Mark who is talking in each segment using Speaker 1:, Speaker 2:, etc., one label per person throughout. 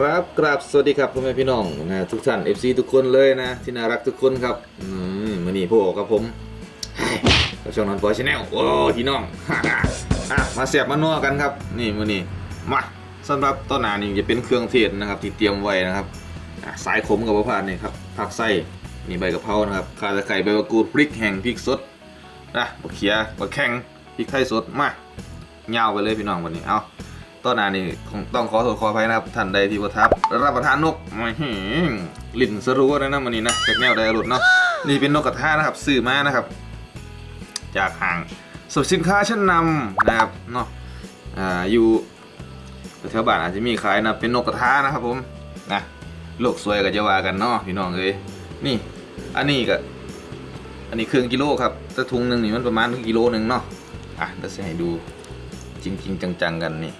Speaker 1: ครับกราบสวัสดีครับพ่อแม่พี่น้องนะทุกท่าน FC ทุกคนเลยนะ ที่น่ารักทุกคนครับอืมมื่อนี้พวกกับผมกับช่องนอนฟอยชแนลโอ้พี่น้องอะมาเสียบมานัวกันครับ นี่มือนี้มาสำหรับต้นหนานี่จะเป็นเครื่องเทศนะครับ ที่เตรียมไว้นะครับสายขมกับมะพร้าวนี่ครับผักไส้นี่ใบกะเพรานะครับข่าตะไคร้ใบมะกรูดพริกแห้งพริกสดนะบะเขียบะแข้งพริกไทยสดมาเงาไปเลยพี่น้องวันนี้เอา ต้นนานี่คงต้องขอโทษขออภัยนะครับท่านใดที่ประทับ รับประทานนกหลิ่นสรู้เลยนะมันนี้นะจากแนวไดอรุดเนาะนี่เป็นนกกระทานะครับซื้อมานะครับ จากห้างสรรพสินค้าชั้นนำนะครับเนาะอ่าอยู่แถวบ้านอาจจะมีขายนะเป็นนกกระทานะครับผมนะโลกสวยกับจะว่ากันเนาะพี่น้องเอ้ยนี่อันนี้ก็อันนี้ครึ่งกิโลครับแต่ถุงหนึ่งนี่มันประมาณกิโลหนึ่งเนาะอะเดี๋ยวจะให้ดูจริง ๆ จัง ๆ กันนี่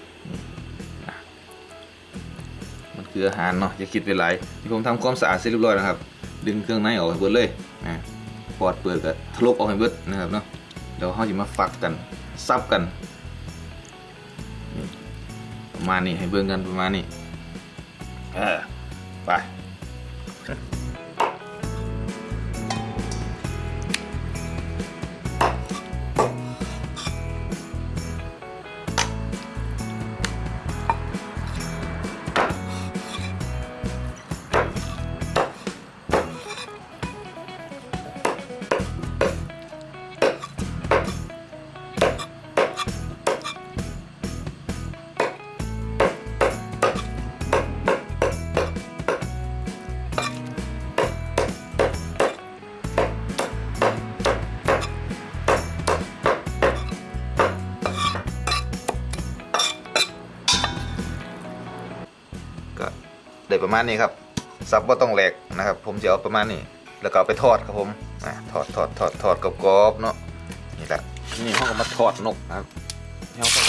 Speaker 1: คืออาหารเนาะอย่าคิดไปหลายที่ผมทำความสะอาดเสร็จเรียบร้อยนะครับ ดึงเครื่องในออกให้เบิดเลยนะปอดเปิดก็ทะลุออกให้เบิดนะครับเนาะเดี๋ยวเขาจะมาฟักกันซับกันประมาณนี้ให้เบิ่งกันประมาณนี้เออไป ได้ประมาณนี้ครับซับว่าต้องแหลกนะครับ ผมจะเอาประมาณนี้ แล้วก็เอาไปทอดครับผมอะทอดทอดทอดทอดกรอบๆเนาะนี่แหละนี่ห้องก็มาทอดนกนะครับนี่ห้องก็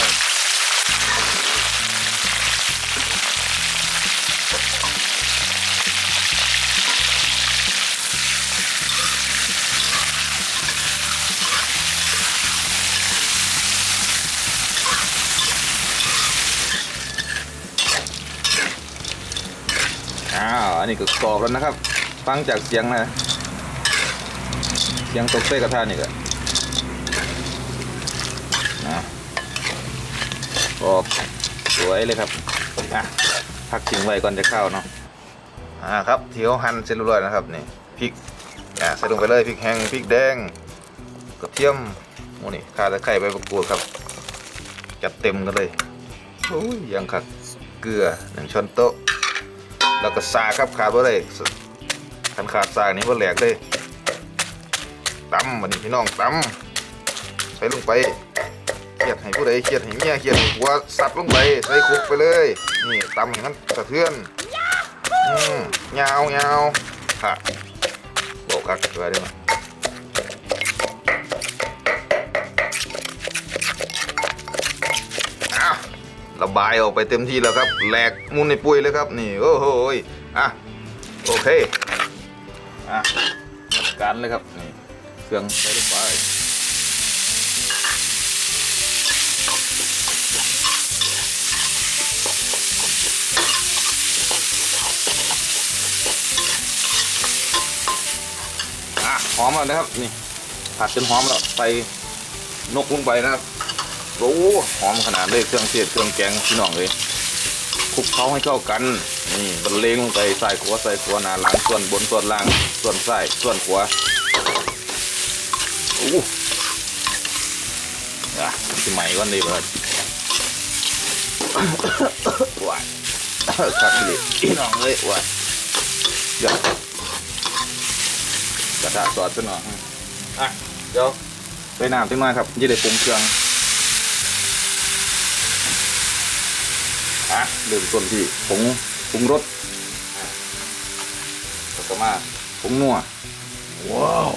Speaker 1: นนี้ก็กรอบแล้วนะครับ ฟังจากเสียงนะ เสียงตกเต้กระทะนี่ก็นะกรอบสวยเลยครับอะพักทิ้งไว้ก่อนจะเข้าเนาะอ่าครับที่เขาหั่นเสร็จเรียบร้อยนะครับนี่พริกอ่าใส่ลงไปเลยพริกแห้งพริกแดงกระเทียมโอ้นี่ข่าตะไคร้ใบมะกรูดครับ จัดเต็มกันเลยโอ้ยยังขัดเกลือหนึ่งช้อนโต๊ะ แล้วก็สาครับขาดว่าได้ขันขาดสากนี้ว่าแหลกเลยตำมันพี่น้องตำใส่ลงไปเครียดให้ผู้ใดเครียดให้เมียเครียดให้ผัวสับลงไปใส่คุกไปเลย นี่ตำให้มันสะเทือนอืมยาวยาวค่ะบอกคักตัวได้ไหม ระบายออกไปเต็มที่แล้วครับแหลกมุนในปุ้ยเลยครับนี่โอ้โหอะโอเคอะจัดการเลยครับนี่เครื่องใส่ลงไปอะหอมแล้วนะครับนี่ผัดจนหอมแล้วใส่นกลงไปนะครับ โอ้หอมขนาดเลยเครื่องเทศเครื่องแกงพี่น้องเลยคลุกเคล้าให้เข้ากันนี่บรรเลงลงไปใส่ขัวใส่ขัวหนาหลังส่วนบนส่วนล่างส่วนใส่ส่วนขวโอ้อะสิใหม่วันนี้เบิดว้ายขัดเลยพี่น้องเลยว้ายเดี๋ยวกระทะสอดซะหน่อยอะเดี๋ยวไปน้ำทิ้งมาครับยี่ได้ปรุงเครื่อง อะเริ่มต้นที่ผงผงรสอะแล้วก็มาผงนัวว้าว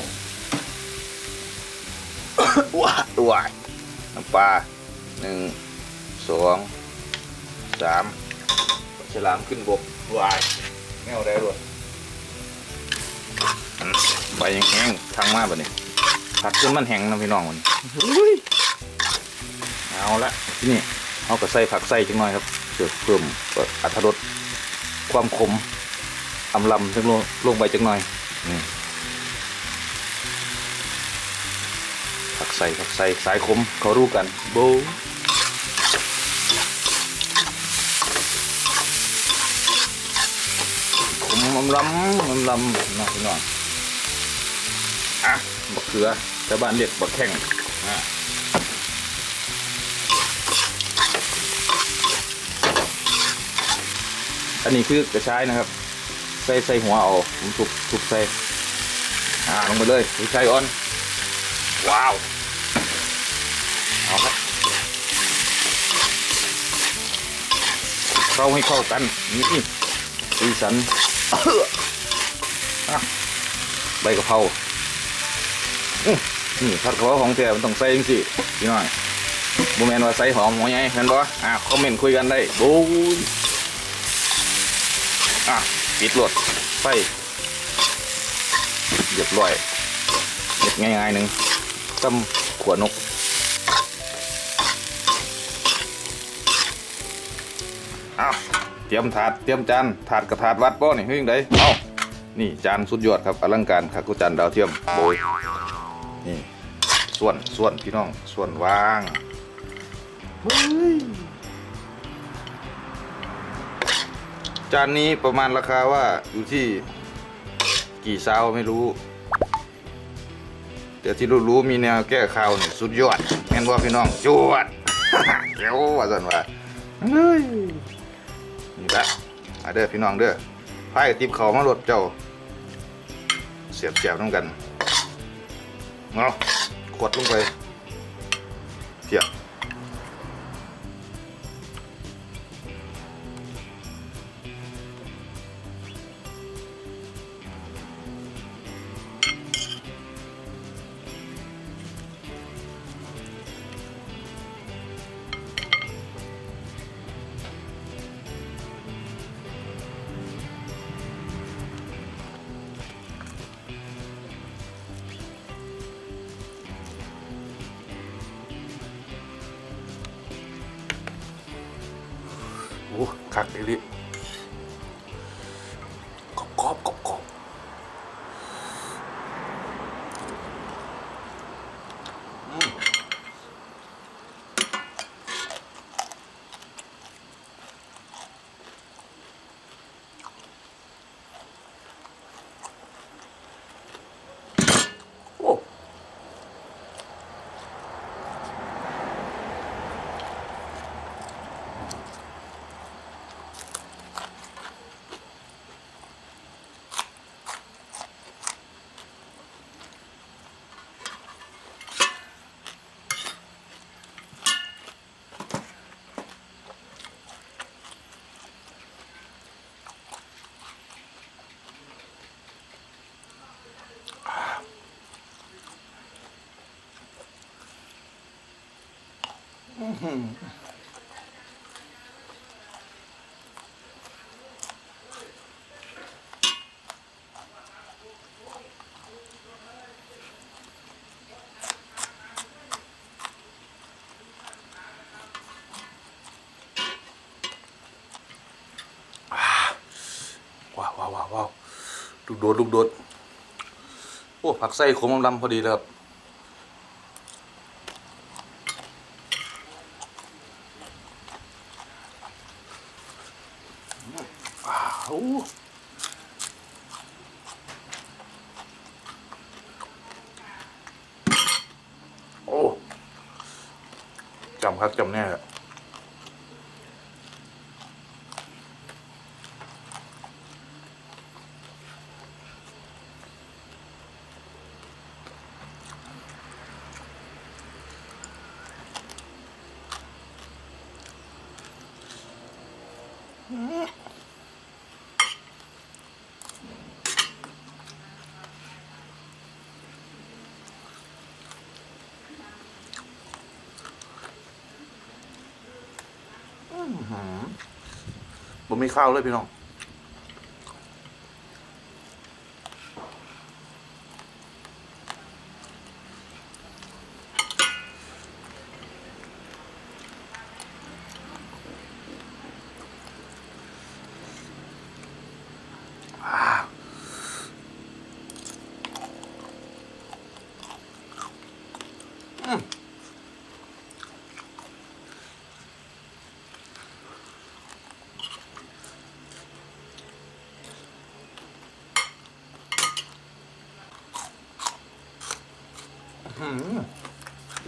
Speaker 1: ว้าวตัวน้ำปลาหนึ่งสองสามฉลามขึ้นบกวายแง่วได้ด้วยอืมใบยังแห้งทางมากแบบนี้ผัดจนมันแห้งนะพี่น้องมันอุ้ยเอาละที่นี่ เอาก็ใส่ผักใส่จังหน่อยครับเพื่อเพิ่มอรรถรสความขมอำลำจังลงลงไปจังหน่อยนี่ผักใส่ผักใส่สายขมเขารู้กันโบขมอำลำอำลำนะพี่น้องอะบักเขือแต่บ้านเรียกบักแข้งอะ อันนี้คือกระชายนะครับ ใส่ใส่หัวเอาผมทุบทุบใส่อ่าลงไปเลยกระชายอ่อน ว้าวเอาครับเข้าให้เข้ากันนี่สีสันใบกะเพราอื้อนี่ผัดกะเพราของแท้มันต้องใส่จังสิพี่น้องบ่แมนว่าใส่หอมหัวใหญ่เห็นบ่อะคอมเมนต์คุยกันได้โอะปิดรถไฟเรียบร้อยเด็ดง่ายๆหนึ่งต้มขวดนกอ้าวเตรียมถาดเตรียมจานถาดกับถาดวัดป้อนี่เฮ้ยยังไงเอ้านี่จานสุดยอดครับอลังการคักกุจานดาวเทียมโบยนี่ส่วนส่วนพี่น้องส่วนวางเฮ้ย จานนี้ประมาณราคาว่าอยู่ที่กี่ซาวไม่รู้ แต่ที่รู้ๆมีแนวแก้ข่าวนี่สุดยอดแม่นว่าพี่น้องจวดเดี๋ยวว่าสันว่าเฮ้ยนี่ละมาเด้อพี่น้องเด้อพายติบเขามาลดเจ้า เสียบแจวน้ำกันเนาะขวดลงไปเพียบ คักอีหลิกรอบกรอบกรอบกรอบอืมโอ้ ว้าวว้าวว้าวลูกโดดลูกโดดโอ้ผักไส้ขมลำพอดีเลยครับ ว้าวโอ้ พักจำแน่อะ ผมมีข้าวเลยพี่น้อง อืม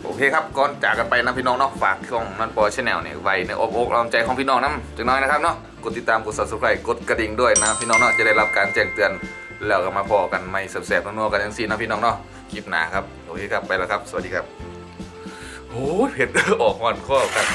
Speaker 1: โอ เคครับก่อนจากกันไปนะพี่น้องเนาะฝากช่องนันปอชแนลเนี่ยไว้ในอบอกเอาใจของพี่น้องน้ำจังน้อยนะครับเนาะกดติดตามกด subscribe กดกระดิ่งด้วยนะพี่น้องเนาะจะได้รับการแจ้งเตือนแล้วก็มาพอกันไม่แสบๆนัวๆกันทั้งซีนะพี่น้องเนาะคลิปหนาครับโอเคครับไปแล้วครับ สวัสดีครับโอ้เผ็ดออกหอนข้อกัน